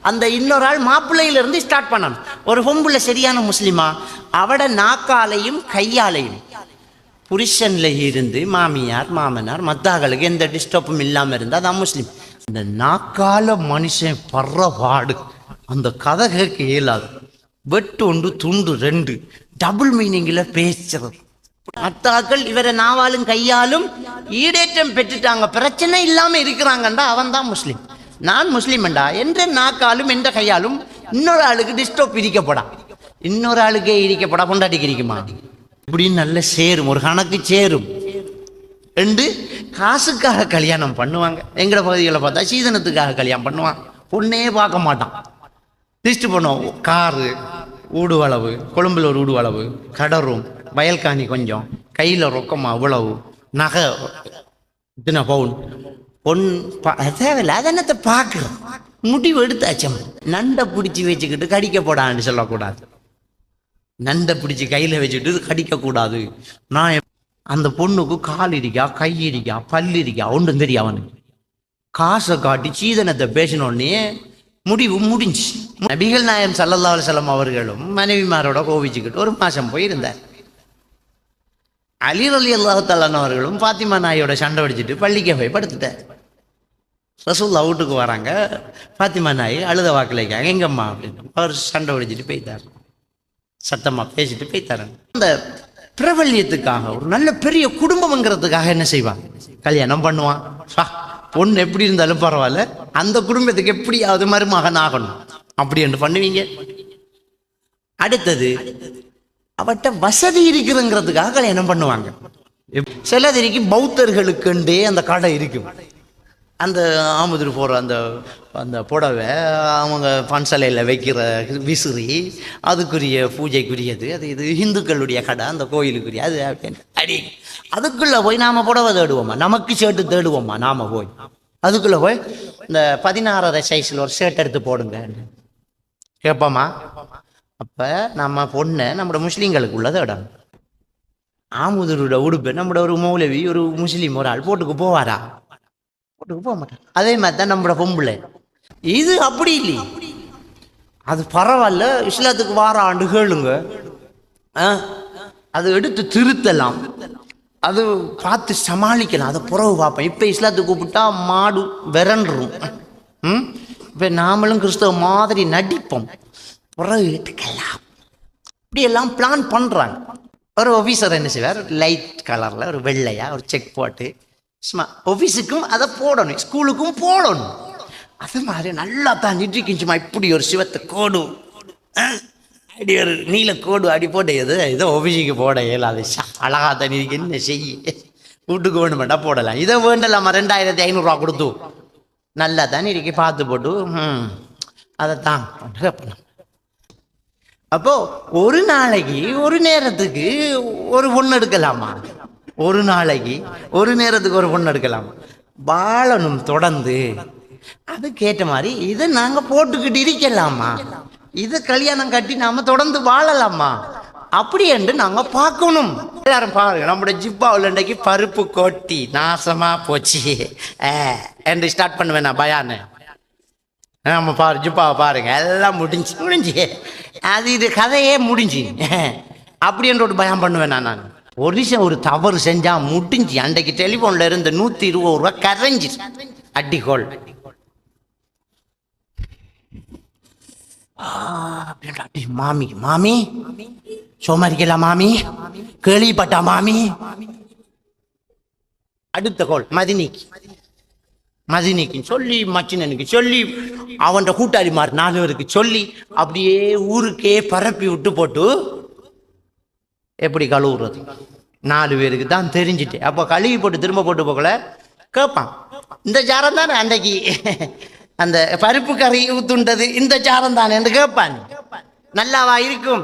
அந்த இன்னொரு ஆள் மாப்பிள்ளையில இருந்து ஸ்டார்ட் பண்ணணும். ஒரு பொம்புள்ள சரியான முஸ்லீமா? அவட நாக்காலையும் கையாலையும். புருஷன்ல இருந்து மாமியார் மாமனார் மத்தாக்களுக்கு எந்த டிஸ்டர்பும் இல்லாமல் இருந்தால் அதான் முஸ்லீம். இந்த நாக்கால மனுஷன் படுற பாடு அந்த கதை கேட்க இயலாது. வெட்டு ஒன்று துண்டு ரெண்டு. டபுள் மீனிங்கில் பேசுறது. மத்தாக்கள் இவரை நாவாலும் கையாலும் ஈடேற்றம் பெற்றுட்டாங்க. பிரச்சனை இல்லாமல் இருக்கிறாங்கண்டா அவன் தான் முஸ்லீம். நான் முஸ்லீம்டா என்ற? நாக்காலும் என்ற கையாலும் இன்னொரு ஆளுக்கு டிஸ்டர்ப் இடிக்கப்படா இன்னொரு ஆளுக்கே இரிக்கப்படா கொண்டாட்டிக்கு இருக்குமா இப்படின்னு நல்ல சேரும் ஒரு கணக்கு சேரும். ரெண்டு காசுக்காக கல்யாணம் பண்ணுவாங்க. எங்கட பகுதிகளை பார்த்தா சீதனத்துக்காக கல்யாணம் பண்ணுவான். பொண்ணே பார்க்க மாட்டான். லிஸ்ட் பண்ணுவோம். காரு ஊடுவளவு கொழும்பில் கொழும்புல ஒரு ஊடுவளவு கடரும் வயல்காணி கொஞ்சம் கையில் ரொக்கமாக அவ்வளவு நகை இத்தனை பவுன் பொன் பா தேவையில்ல அது என்னத்தை பார்க்குறோம் முடிவு எடுத்தாச்சம் நண்டை பிடிச்சி வச்சுக்கிட்டு கடிக்க போடான்னு சொல்லக்கூடாது. நண்டை பிடிச்சி கையில் வச்சுட்டு கடிக்கக்கூடாது. நான் அந்த பொண்ணுக்கு கால் இருக்கா கை இருக்கா பல் இருக்கா ஒன்றும் தெரியும் அவனுக்கு. காசை காட்டி சீதனத்தை பேசினோடனே முடிவு முடிஞ்சு. நபிகள் நாயம் சல்லல்லா அலுவலம் அவர்களும் மனைவிமாரோட கோவிச்சுக்கிட்டு ஒரு மாசம் போயிருந்தார். அலி அலி அல்லாஹாலான் அவர்களும் ஃபாத்திமா நாயோட சண்டை அடிச்சிட்டு பள்ளிக்கு போய் படுத்துட்டார். ரசூல்லா வீட்டுக்கு வராங்க. ஃபாத்திமா நாய் அழுத வாக்கில் எங்கம்மா அப்படின்னு அவர் சண்டை அடிச்சிட்டு போய்த்தார் சத்தமாக பேசிட்டு போய்த்தாரு அந்த பிரபல்யத்துக்காக ஒரு நல்ல பெரிய குடும்பம்ங்கிறதுக்காக என்ன செய்வான் கல்யாணம் பண்ணுவான். சா, பொண்ணு எப்படி இருந்தாலும் பரவாயில்ல. அந்த குடும்பத்துக்கு எப்படியாவது மருமகன் ஆகணும். அப்படி என்று பண்ணுவீங்க. அடுத்தது அவட்ட வசதி இருக்குதுங்கிறதுக்காக கல்யாணம் பண்ணுவாங்க. சிலதிரிக்கு பௌத்தர்களுக்குண்டே அந்த கடை இருக்கும். அந்த ஆமுதிரி போடுற அந்த அந்த புடவை அவங்க பன்சலையில் வைக்கிற விசிறி அதுக்குரிய பூஜைக்குரியது அது இது இந்துக்களுடைய கடை அந்த கோயிலுக்குரிய அது அப்படின்னு. அடி அதுக்குள்ளே போய் நாம் புடவை தேடுவோம்மா நமக்கு ஷர்ட்டு தேடுவோம்மா நாம் போய். அதுக்குள்ளே போய் இந்த பதினாறரை சைஸில் ஒரு ஷர்ட் எடுத்து போடுங்க. கேட்போமா அப்போ நம்ம பொண்ணை நம்மளோட முஸ்லீம்களுக்குள்ள தேடணும். ஆமுதரோட உடுப்பு நம்மளோட ஒரு மௌலவி ஒரு முஸ்லீம் ஒரு ஆள் போட்டுக்கு போவாரா? போட்டுக்கு போக மாட்டார் அதே மாதிரி தான் நம்மளோட பொம்பளை. இது அப்படி இல்லையே. அது பரவாயில்ல. இஸ்லாத்துக்கு வார ஆண்டு கேளுங்க. ஆ, அது எடுத்து திருத்தலாம். அது பார்த்து சமாளிக்கலாம். அதை புறவு பார்ப்பேன் இப்போ இஸ்லாத்துக்கு கூப்பிட்டா மாடு விரண்டுரும். ம்? இப்போ நாமளும் கிறிஸ்தவ மாதிரி நடிப்போம். புறவு எடுக்கலாம். இப்படியெல்லாம் பிளான் பண்ணுறாங்க ஒரு ஆஃபீஸர் என்ன செய்வார்? லைட் கலரில் ஒரு வெள்ளையாக ஒரு செக் போட்டு சும்மா ஆஃபீஸுக்கும் அதை போடணும் ஸ்கூலுக்கும் போடணும். அது மாதிரி நல்லா தான் நிட்டிக்கிஞ்சுமா இப்படி ஒரு சிவத்தை கோடு. அடி ஒரு நீல கோடு அடி போட்டு எது? ஏதோ ஆஃபீஸுக்கு போட இயலாது. அழகா தான் இருக்கு. என்ன செய்ய? வீட்டுக்கு வேணுமெண்டா போடலாம். இதை வேண்டலாமா? ரெண்டாயிரத்தி ஐநூறுரூவா கொடுத்து. நல்லா தான் இருக்கு. பார்த்து போட்டு. ம். அதை தான் பண்ணலாம் அப்போ ஒரு நாளைக்கு ஒரு நேரத்துக்கு ஒரு ஒன்று எடுக்கலாமா? ஒரு நாளைக்கு ஒரு நேரத்துக்கு ஒரு பொண்ணு எடுக்கலாம்? வாழணும் தொடர்ந்து அதுக்கேற்ற மாதிரி இதை நாங்கள் போட்டுக்கிட்டு இருக்கலாமா? இதை கல்யாணம் கட்டி நாம தொடர்ந்து வாழலாமா? அப்படி என்று நாங்க பார்க்கணும். எல்லாரும் பாருங்க நம்மளோட ஜிப்பாவில் இன்றைக்கு பருப்பு கொட்டி நாசமா போச்சு. என்று ஸ்டார்ட் பண்ணுவேன் நான் பயானு நம்ம பாரு ஜிப்பாவை பாருங்க எல்லாம் முடிஞ்சு முடிஞ்சு. அது இது கதையே முடிஞ்சு. அப்படின்ற ஒரு பயம் பண்ணுவேன் நான் நான். ஒரிசன் ஒரு தவறு செஞ்சா முடிஞ்சு. அன்றைக்கு டெலிஃபோன்ல இருந்து நூத்தி இருபது ரூபா கரைஞ்சி அடிகோல் ஆ, மாமி மாமி. சோமாரிக்கலா மாமி. கேள்விப்பட்டா மாமி. அடுத்த கோல். மதினிக்கு. மதினிக்கு சொல்லி மச்சினனுக்கு சொல்லி அவன் கூட்டாளிமார் நாலு பேருக்கு சொல்லி அப்படியே ஊருக்கே பரப்பி விட்டு போட்டு எப்படி கழுவுறது? நாலு பேருக்கு தான் தெரிஞ்சிட்டு அப்போ கழுவி போட்டு திரும்ப போட்டு போகல கேட்பான் இந்த சாரம் தானே அன்றைக்கு அந்த பருப்பு கறி ஊத்துண்டது இந்த சாரம் தானே என்று கேட்பான் நல்லாவா இருக்கும்?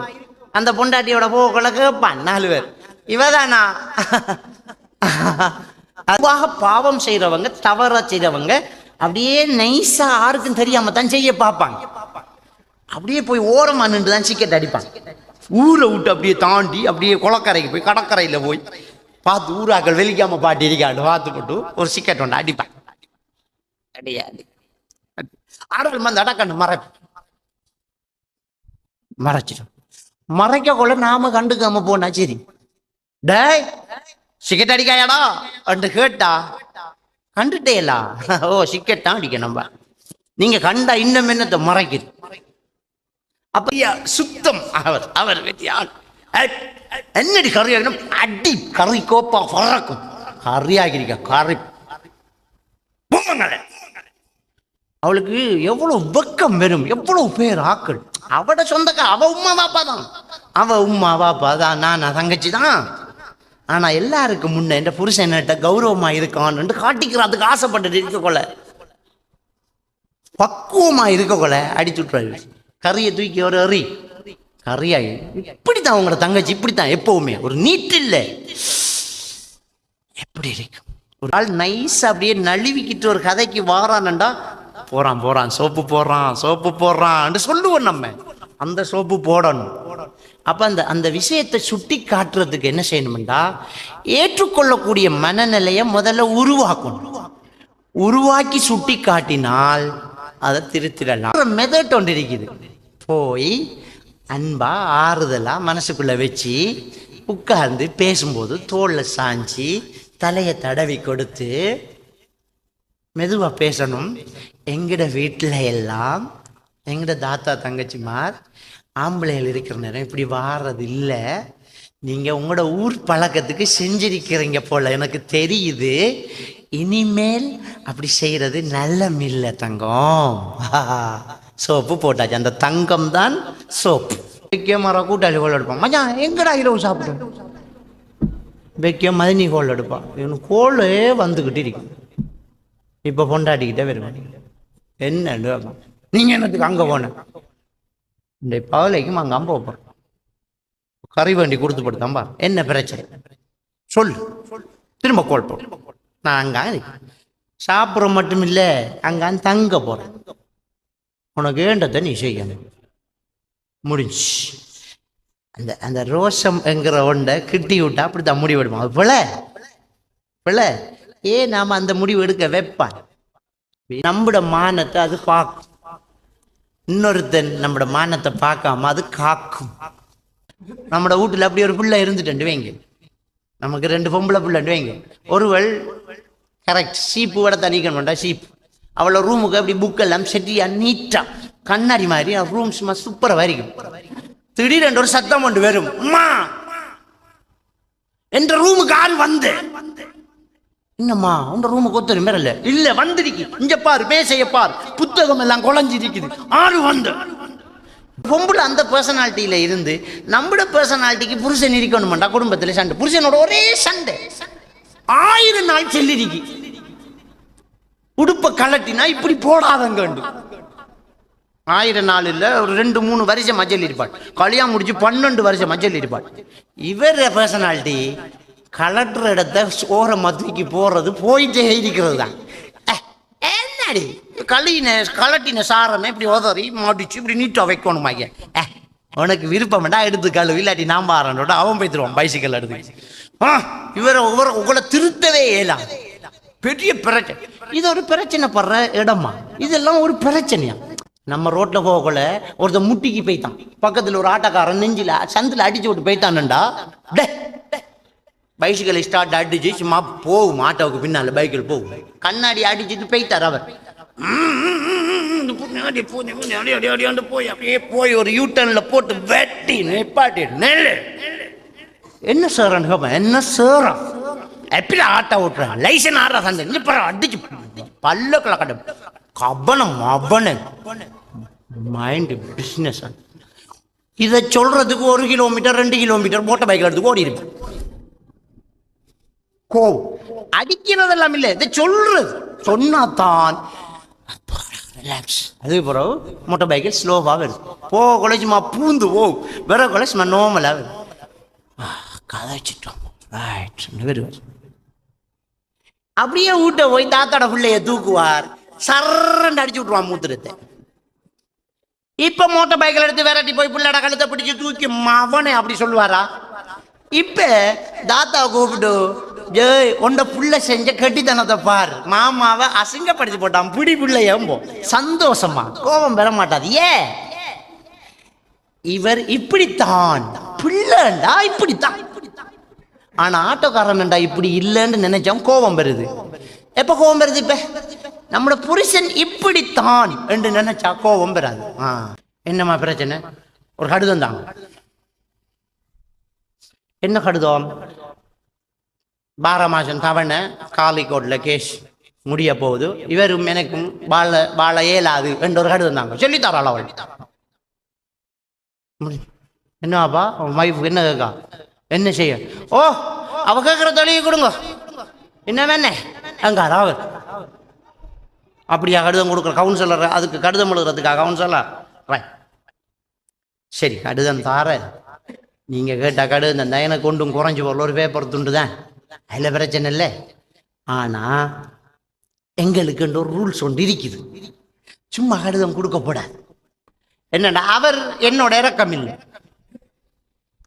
அந்த பொண்டாட்டியோட போகல கேட்பான் நாலு பேர். இவதானா? அதுவாக பாவம் செய்றவங்க தவற செய்கிறவங்க அப்படியே நைஸா யாருக்கும் தெரியாம தான் செய்ய பார்ப்பாங்க. அப்படியே போய் ஓரமா நின்று தான் சிக்கெட் அடிப்பாங்க. ஊரை விட்டு அப்படியே தாண்டி அப்படியே குளக்கரைக்கு போய் கடற்கரையில போய் பார்த்து ஊராக்கள் வெளிக்காம பாட்டி இருக்காண்டு பார்த்துக்கிட்டு போட்டு ஒரு சிக்கெட் ஒன்று அடிப்பேன் கிடையாது ஆடல் வந்து அடக்கண்டு மறை மறைச்சிடும். மறைக்க கொள்ள நாம கண்டுக்காம போனா சரி. டேய் சிக்கெட் அடிக்காயாடா? என்று கேட்டா கண்டுட்டேலா? ஓ சிக்கெட் தான் அடிக்க நம்ம நீங்க கண்டா இன்னும் என்னத்தை மறைக்குது? அப்ப சுத்தம் அவர் அவர் வெற்றியாள் என்னடி கறி ஆகணும் அடி கறி கோப்பா பறக்கும் கறி ஆகிருக்க கறி அவளுக்கு எவ்வளவு வெக்கம் வரும் எவ்வளவு பேர் ஆக்கள் அவட சொந்தக்கா அவ உமா பாப்பா தான் அவ உமா பாப்பா தான் நான் தங்கச்சி தான் ஆனா எல்லாருக்கும் முன்ன என் புருஷன் என்னட்ட கௌரவமா இருக்கான்னு காட்டிக்கிறதுக்கு ஆசைப்பட்டுட்டு இருக்க கொள்ள பக்குவமா இருக்க கொள்ள அடிச்சு கறியை தூக்கி ஒரு எறி கறியாய். இப்படித்தான் உங்களோட தங்கச்சி இப்படித்தான் எப்பவுமே. ஒரு நீட் இல்லை எப்படி இருக்கும்? ஒரு ஆள் நைஸ் அப்படியே நழுவிக்கிட்டு ஒரு கதைக்கு வாரானண்டா போறான் போறான் சோப்பு போடுறான் சோப்பு போடுறான் சொல்லுவோம் நம்ம. அந்த சோப்பு போடணும். அப்ப அந்த அந்த விஷயத்தை சுட்டி காட்டுறதுக்கு என்ன செய்யணும்டா ஏற்றுக்கொள்ளக்கூடிய மனநிலையை முதல்ல உருவாக்கணும். உருவாக்கி சுட்டி காட்டினால் அதை திருத்திடலாம். மெதட் ஒன்று இருக்குது. போய் அன்பா ஆறுதலா மனசுக்குள்ள வச்சு உட்கார்ந்து பேசும்போது தோல்ல சாஞ்சி தலையை தடவி கொடுத்து மெதுவாக பேசணும். எங்கட வீட்டில் எல்லாம் எங்கட தாத்தா தங்கச்சிமார் ஆம்பளைகள் இருக்கிற நேரம் இப்படி வாடுறது இல்லை நீங்கள் உங்களோட ஊர் பழக்கத்துக்கு செஞ்சிருக்கிறீங்க போல எனக்கு தெரியுது. இனிமேல் அப்படி செய்கிறது நல்ல இல்லை தங்கம். சோப்பு போட்டாச்சு. அந்த தங்கம் தான் சோப்பு. வைக்க மரம் கூட்டாளி கோல் எடுப்பான். மச்சான் எங்கடா இரவு சாப்பிடும் வைக்க மதினி கோல் எடுப்பான். இவனு கோலே வந்துக்கிட்டு இருக்கும் இப்போ பொண்டாட்டிக்கிட்டே வருவான் என்னன்னு நீங்கள் நீங்க என்னத்துக்கு அங்க போன? இந்த பவலைக்கும் அங்கே அம்ப போறோம் கறி வண்டி கொடுத்து போட்டுதான்பா. என்ன பிரச்சனை? சொல்லு திரும்ப கோல் போ நான் அங்கே இருக்கேன். சாப்பிட்ற மட்டும் இல்லை அங்கே தங்க போறேன். உனக்கு வேண்டதை நீ செய்யணும். முடிஞ்சு அந்த அந்த ரோஷம் என்கிற ஒன்றை கிட்டி விட்டா அப்படித்தான் முடிவு எடுப்பான். பிள்ளை பிள்ளை ஏன் நாம அந்த முடிவு எடுக்க வைப்பான்? நம்மட மானத்தை அது பார்க்கும். இன்னொருத்தன் நம்மட மானத்தை பார்க்காம அது காக்கும். நம்மட வீட்டுல அப்படி ஒரு பிள்ளை இருந்துட்டு வைங்க. நமக்கு ரெண்டு பொம்பளை பிள்ளைண்டு வைங்க. ஒருவள் கரெக்ட் சீப்பு விட தனிக்கணும் சீப்பு. அவளை ரூமுக்கு அப்படி புக்கெல்லாம் செட்டியா நீட்டா கண்ணாடி மாதிரி ரூம் சும்மா சூப்பராக வரைக்கும். திடீரென்று ஒரு சத்தம் கொண்டு வரும். அம்மா! என்ற ரூமுக்கு ஆள் வந்து. என்னம்மா உன் ரூமுக்கு ஒத்தரும் மேல இல்ல வந்திருக்கு. இங்க பாரு பேசைய பார். புத்தகம் எல்லாம் குழஞ்சிருக்குது. ஆறு வந்து. பொம்பளை அந்த பர்சனாலிட்டியில இருந்து நம்மட பர்சனாலிட்டிக்கு புருஷன் இருக்கணும்டா குடும்பத்துல சண்டை. புருஷனோட ஒரே சண்டை. ஆயிரம் நாள் செல்லிருக்கு. உடுப்பை கலட்டினா இப்படி போடாதங்கண்டு ஆயிரம் நாள் இல்ல ஒரு ரெண்டு மூணு வருஷம் மஞ்சள் இருப்பாள். கல்யாணம் முடிச்சு பன்னெண்டு வருஷம் மஞ்சள் இருப்பாள். இவர் பர்சனாலிட்டி கலட்டுற இடத்த ஓர மதுரைக்கு போறது போயிட்டே இருக்கிறது தான். என்னடி? களின கலட்டின சாரனை இப்படி உதறி மடிச்சு இப்படி நீட்டாக வைக்கணும் ஐயா அஹ், உனக்கு விருப்பம்டா எடுத்து கழுவி இல்லாட்டி நான் பாறனோட அவன் போய்த்துருவான் பைசிக்கல் எடுத்து இவரை இவரை உங்களை திருத்தவே இயலாம் பெரிய பிரச்சனை. இது ஒரு பிரச்சனை படுற இடமா? இதெல்லாம் ஒரு பிரச்சனையா? நம்ம ரோட்ல போகக்குள்ள ஒருத்தன் முட்டிக்கு போய்த்தான். பக்கத்துல ஒரு ஆட்டக்காரன் நெஞ்சில சந்தில அடிச்சு விட்டு போய்த்தானுண்டா? டே பைசிக்கல் ஸ்டார்ட் அடிச்சு சும்மா போகும். ஆட்டோவுக்கு பின்னால பைக்கில் போகும். கண்ணாடி அடிச்சுட்டு போய்த்தார் அவர். போய் போய் அப்படியே போய் ஒரு யூட்டர்ன்ல போட்டு வெட்டி நிப்பாட்டி நெல்லு. என்ன சார் என்ன சாரா எப்படி ஆட்டோ ஓட்டுறான். லைசன் ஆடுற சந்தை. இங்க அடிச்சு பல்ல கலக்கட்டும் கபனம் அவனு மைண்டு பிஸ்னஸ் இதை சொல்றதுக்கு ஒரு கிலோமீட்டர் ரெண்டு கிலோமீட்டர் மோட்டர் பைக்கில் எடுத்து ஓடி இருப்பேன் கோவம் அடிக்கிறதெல்லாம் இல்லை. இதை சொல்றது. சொன்னாதான். ரிலாக்ஸ் அது பிறகு மோட்டர் பைக்கில் ஸ்லோவாக வருது. போக கொலை பூந்து போ. வேற கொலை சும்மா நோமலாக கதைச்சிட்டோம். ரைட் வருவார் அப்படியே வீட்டை போய் தாத்தாட பிள்ளைய தூக்குவார். சர்றண்டு அடிச்சு விட்டுருவான் மூத்திரத்தை. இப்ப மோட்டர் பைக்கில் எடுத்து விரட்டி போய் பிள்ளைட கழுத்தை பிடிச்சு தூக்கி மவனே அப்படி சொல்லுவாரா? இப்ப தாத்தா கூப்பிட்டு ஜெய் உண்ட புள்ள செஞ்ச கட்டித்தனத்தை பார். மாமாவை அசிங்கப்படுத்தி போட்டான். பிடி பிள்ளை ஏம்போ. சந்தோஷமா. கோபம் பெற மாட்டாது. ஏ? இவர் இப்படித்தான். பிள்ளைண்டா இப்படித்தான். ஆனா ஆட்டோக்காரன்டா இப்படி இல்லைன்னு நினைச்சோம் கோபம் வருது. எப்ப கோபம் வருது இப்ப? நம்மளோட புருஷன் இப்படித்தான் என்று நினைச்சா கோபம் வராது. ஆ என்னம்மா பிரச்சனை? ஒரு கடிதம் தாங்க. என்ன கடிதம்? பார மாசம் தவணை காலிக்கோட்டில் கேஷ் முடிய போகுது. இவரும் எனக்கும் வாழ வாழ இயலாது என்ற ஒரு கடிதம் தாங்க. சொல்லித்தாராள் அவள்? என்னவாப்பா அவன் வைஃப் என்ன கேட்கா? என்ன செய்ய? ஓ அவ கேட்குற தொழிலை கொடுங்க. என்ன வேணே அங்காரா அதாவது. அப்படியா கடிதம் கொடுக்குற கவுன்சிலர் அதுக்கு கடிதம் எழுதுறதுக்கா கவுன்சிலர் ரைட் சரி கடிதம் தார. நீங்க கேட்ட கடிதம் தான் எனக்கு கொண்டும் குறைஞ்சு போகல ஒரு பேப்பர் துண்டு தான். அதில் பிரச்சனை இல்லை. ஆனா எங்களுக்குன்ற ஒரு ரூல்ஸ் ஒன்று இருக்குது. சும்மா கடிதம் கொடுக்கப்படாது என்னடா அவர் என்னோட இறக்கம் இல்லை.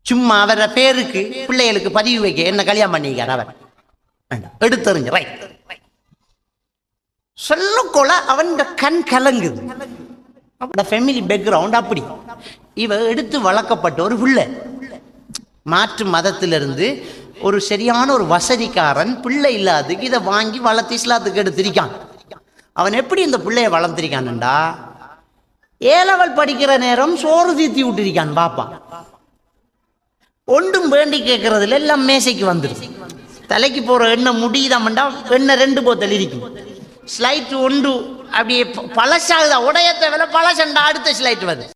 சும்மா அவர பேருக்கு பிள்ளைகளுக்கு பதிவு வைக்க என்ன கல்யாணம் பண்ணிக்கார் அவர்? வேண்டாம். எடுத்தறிஞ்சு ரைட் சொல்லக்கொள்ள அவன் கண் கலங்குது. அவனோட ஃபேமிலி பேக்ரவுண்ட் அப்படி. இவ எடுத்து வளர்க்கப்பட்ட ஒரு பிள்ளை. மாற்று மதத்திலிருந்து ஒரு சரியான ஒரு வசதிக்காரன் பிள்ளை இல்லாததுக்கு இதை வாங்கி வளர்த்து இஸ்லாத்துக்கு எடுத்திருக்கான். அவன் எப்படி இந்த பிள்ளைய வளர்த்திருக்கான்டா? ஏலவல் படிக்கிற நேரம் சோறு தீத்தி விட்டிருக்கான் பாப்பா. ஒன்றும் வேண்டி கேட்கறதில்ல எல்லாம் மேசைக்கு வந்துடும் தலைக்கு போகிற எண்ணெய் முடியுதாமண்டா எண்ணெய் ரெண்டு போத்தல் தெளிக்கும் ஸ்லைட்டு ஒன்று அப்படியே பழசாகுதா? உடையத்தை வில பழசண்டா? அடுத்த ஸ்லைட் வருது.